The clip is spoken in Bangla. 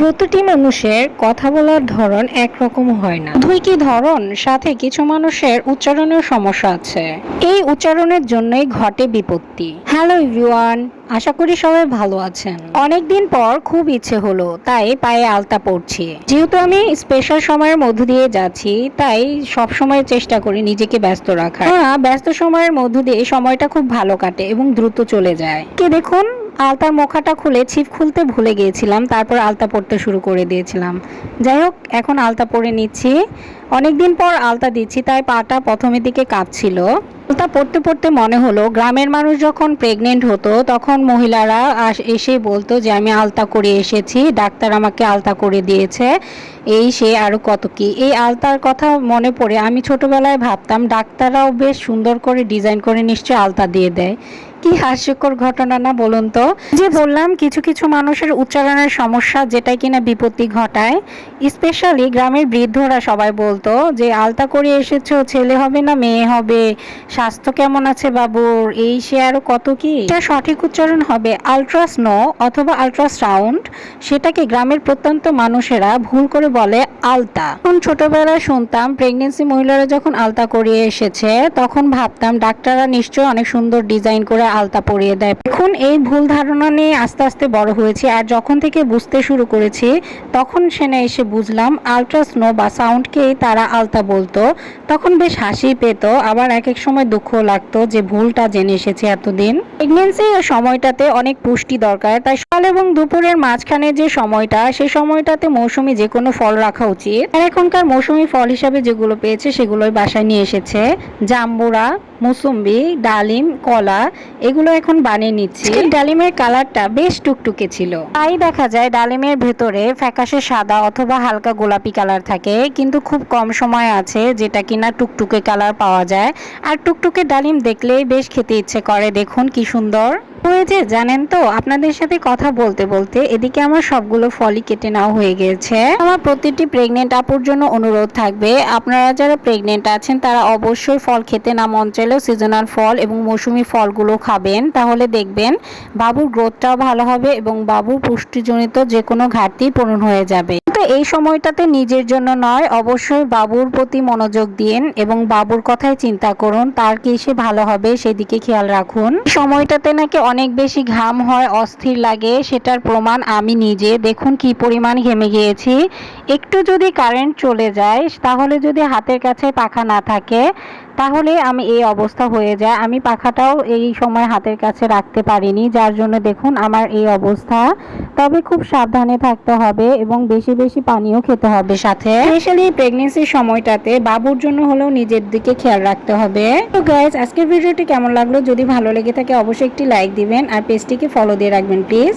প্রতিটি মানুষের কথা বলার ধরন একরকম হয় না। দুই কি ধরন? সাথে কিছু মানুষের উচ্চারণের সমস্যা আছে। এই উচ্চারণের জন্যই ঘটে বিপত্তি। হ্যালো এভরিওয়ান, আশা করি সবাই ভালো আছেন। অনেকদিন পর খুব ইচ্ছে হলো, তাই পায়ে আলতা পড়ছি যেহেতু আমি স্পেশাল সময়ের মধ্য দিয়ে যাচ্ছি, তাই সব সময় চেষ্টা করি নিজেকে ব্যস্ত রাখার। হ্যাঁ ব্যস্ত সময়ের মধ্য দিয়ে সময়টা খুব ভালো কাটে এবং দ্রুত চলে যায়। কে দেখুন আলতার মোখাটা খুলে ছিপ খুলতে ভুলে গিয়েছিলাম, তারপর আলতা পড়তে শুরু করে দিয়েছিলাম। যাই হোক, এখন আলতা পরে নিচ্ছি। অনেকদিন পর আলতা দিচ্ছি, তাই পাটা প্রথমের দিকে কাঁপছিল। আলতা পড়তে পড়তে মনে হলো, গ্রামের মানুষ যখন প্রেগনেন্ট হতো, তখন মহিলারা এসে বলতো যে, আমি আলতা করে এসেছি, ডাক্তার আমাকে আলতা করে দিয়েছে। এই সে আরও কত কি। এই আলতার কথা মনে পড়ে আমি ছোটবেলায় ভাবতাম, ডাক্তাররাও বেশ সুন্দর করে ডিজাইন করে নিশ্চয় আলতা দিয়ে দেয়। কি হাস্যকর ঘটনা না বলুন তো? যে বললাম, কিছু কিছু মানুষের উচ্চারণের সমস্যা যেটাই কিনা বিপত্তি ঘটায় স্পেশালি গ্রামের বৃদ্ধরা সবাই বলতো যে, আলতা করে এসেছ, ছেলে হবে না, মেয়ে হবে, স্বাস্থ্য কেমন আছে বাবুর? এই সে আরও কত কি? এটা সঠিক উচ্চারণ হবে আলট্রাস্নো অথবা আলট্রাসাউন্ড সেটাকে গ্রামের প্রত্যন্ত মানুষেরা ভুল করে বলে আলতা। তখন ছোটবেলায় শুনতাম প্রেগনেন্সি মহিলারা যখন আলতা করিয়ে এসেছে, তখন ভাবতাম, ডাক্তাররা নিশ্চয়ই অনেক সুন্দর ডিজাইন করে আলতা পরিয়ে দেয়। এখন এই ভুল ধারণা নিয়ে আস্তে আস্তে বড় হয়েছি আর যখন থেকে বুঝতে শুরু করেছি, তখন সেনে এসে বুঝলাম আলট্রাস্নো বা সাউন্ডকেই তারা আলতা বলতো। তখন বেশ হাসি পেত, আবার এক এক সময় দুঃখ লাগতো যে ভুলটা জেনে এসেছে এতদিন। প্রেগনেন্সি সময়টাতে অনেক পুষ্টি দরকার, তাই সকাল এবং দুপুরের মাঝখানে যে সময়টা সেই সময়টাতে মৌসুমি যে কোনো ফল রাখা উচিত। আর এখনকার মৌসুমি ফল হিসাবে যেগুলো পেয়েছে, সেগুলোই বাসায় নিয়ে এসেছে। জাম্বুরা। মুসুম্বি ডালিম কলা এগুলো এখন বানিয়ে নিচ্ছি। ডালিমের কালারটা বেশ টুকটুকে ছিল। তাই দেখা যায় ডালিমের ভেতরে ফ্যাকাশে সাদা অথবা হালকা গোলাপি কালার থাকে কিন্তু খুব কম সময় আছে যেটা কিনা টুকটুকে কালার পাওয়া যায়। আর টুকটুকে ডালিম দেখলেই বেশ খেতে ইচ্ছে করে দেখুন কি সুন্দর। হয়েছে জানেন তো, আপনাদের সাথে কথা বলতে বলতে এদিকে আমার সবগুলো ফলই কেটে নেওয়া হয়ে গেছে। আমার প্রতিটি প্রেগনেন্ট আপুর জন্য অনুরোধ থাকবে, আপনারা যারা প্রেগনেন্ট আছেন তারা অবশ্যই ফল খেতে না মন চাইলেও সিজনাল ফল এবং মৌসুমী ফলগুলো খাবেন। তাহলে দেখবেন বাবুর গ্রোথটাও ভালো হবে এবং বাবুর পুষ্টিজনিত যে কোনো ঘাটতি পূরণ হয়ে যাবে। তো এই সময়টাতে নিজের জন্য নয়, অবশ্যই বাবুর প্রতি মনোযোগ দিন এবং বাবুর কথাই চিন্তা করুন, তার কি সে ভালো হবে সেদিকে খেয়াল রাখুন। সময়টাতে নাকি অনেক বেশি ঘাম হয়, অস্থির লাগে, সেটার প্রমাণ আমি নিজে। দেখুন কি পরিমাণ ঘেমে গিয়েছি। একটু যদি কারেন্ট চলে যায়, তাহলে যদি হাতের কাছে পাখা না থাকে তাহলে আমি এই অবস্থা হয়ে যায়। আমি পাখাটাও এই সময় হাতের কাছে রাখতে পারিনি যার জন্য দেখুন আমার এই অবস্থা। তবে খুব সাবধানে থাকতে হবে এবং বেশি বেশি পানিও খেতে হবে। সাথে স্পেশালি প্রেগনেন্সির সময়টাতে বাবুর জন্য হলেও নিজের দিকে খেয়াল রাখতে হবে। তো গাইজ আজকের ভিডিওটি কেমন লাগল? যদি ভালো লেগে থাকে অবশ্যই একটি লাইক দিবেন আর পেজটিকে ফলো দিয়ে রাখবেন প্লিজ